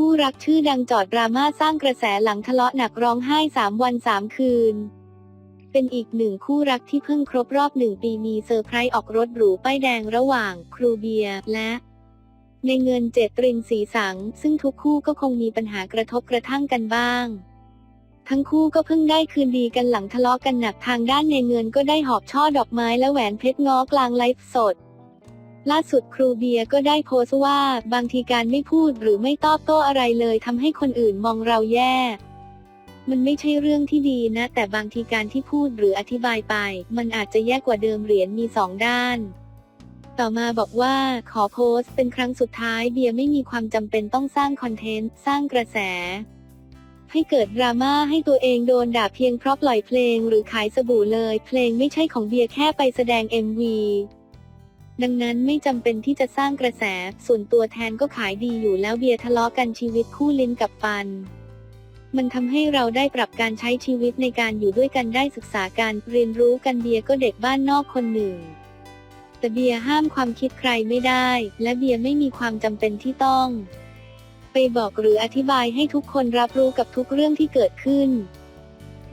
คู่รักชื่อดังจอดดราม่าสร้างกระแสหลังทะเลาะหนักร้องไห้สามวันสามคืน เป็นอีกหนึ่งคู่รักที่เพิ่งครบรอบหนึ่งปีมีเซอร์ไพรส์ออกรถหรูป้ายแดงระหว่างครูเบียร์และในเงินเจตรินสีสัง ซึ่งทุกคู่ก็คงมีปัญหากระทบกระทั่งกันบ้าง ทั้งคู่ก็เพิ่งได้คืนดีกันหลังทะเลาะกันหนักทางด้านในเงินก็ได้หอบช่อดอกไม้และแหวนเพชรง้อกลางไลฟ์สด ล่าสุดครูเบียก็ได้โพสต์ว่า บางทีการไม่พูดหรือไม่ตอบโต้อะไรเลยทำให้คนอื่นมองเราแย่ มันไม่ใช่เรื่องที่ดีนะ แต่บางทีการที่พูดหรืออธิบายไป มันอาจจะแย่กว่าเดิมเหรียญมีสองด้านต่อมาบอกว่าขอโพสต์เป็นครั้งสุดท้ายเบียร์ไม่มีความจำเป็นต้องสร้างคอนเทนต์ สร้างกระแส ให้เกิดดราม่าให้ตัวเองโดนด่าเพียงเพราะปล่อยเพลงหรือขายสบู่เลย เพลงไม่ใช่ของเบียร์แค่ไปแสดง MV ดังนั้นไม่จำเป็นที่จะสร้างกระแส ส่วนตัวแทนก็ขายดีอยู่แล้วเบียร์ทะเลาะกันชีวิตคู่ลิ้นกับฟัน มันทำให้เราได้ปรับการใช้ชีวิตในการอยู่ด้วยกันได้ศึกษาการเรียนรู้กันเบียร์ก็เด็กบ้านนอกคนหนึ่ง แต่เบียร์ห้ามความคิดใครไม่ได้ และเบียร์ไม่มีความจำเป็นที่ต้อง ไปบอกหรืออธิบายให้ทุกคนรับรู้กับทุกเรื่องที่เกิดขึ้น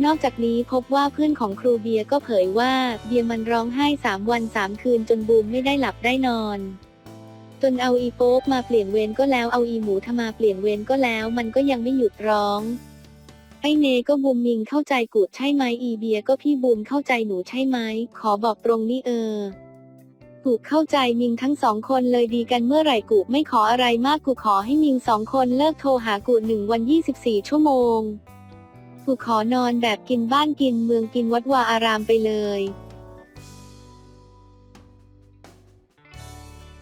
นอกจากนี้พบว่าเพื่อนของครูเบียร์ก็เผยว่า เบียร์มันร้องไห้สามวันสามคืนจนบูมไม่ได้หลับได้นอน จนเอาอีโป๊กมาเปลี่ยนเวรก็แล้วเอาอีหมูทมาเปลี่ยนเวรก็แล้ว มันก็ยังไม่หยุดร้องไอเนก็บูมมิงเข้าใจกูดใช่ไหมอีเบียก็พี่บูมเข้าใจหนูใช่ไหมขอบอกตรงนี่เออกูเข้าใจมิงทั้งสองคนเลยดีกันเมื่อไหร่กูไม่ขออะไรมากกูขอให้มิงสองคนเลิกโทรหากูหนึ่งวัน 24 ชั่วโมง กูขอนอนแบบกินบ้านกินเมืองกินวัดวาอารามไปเลย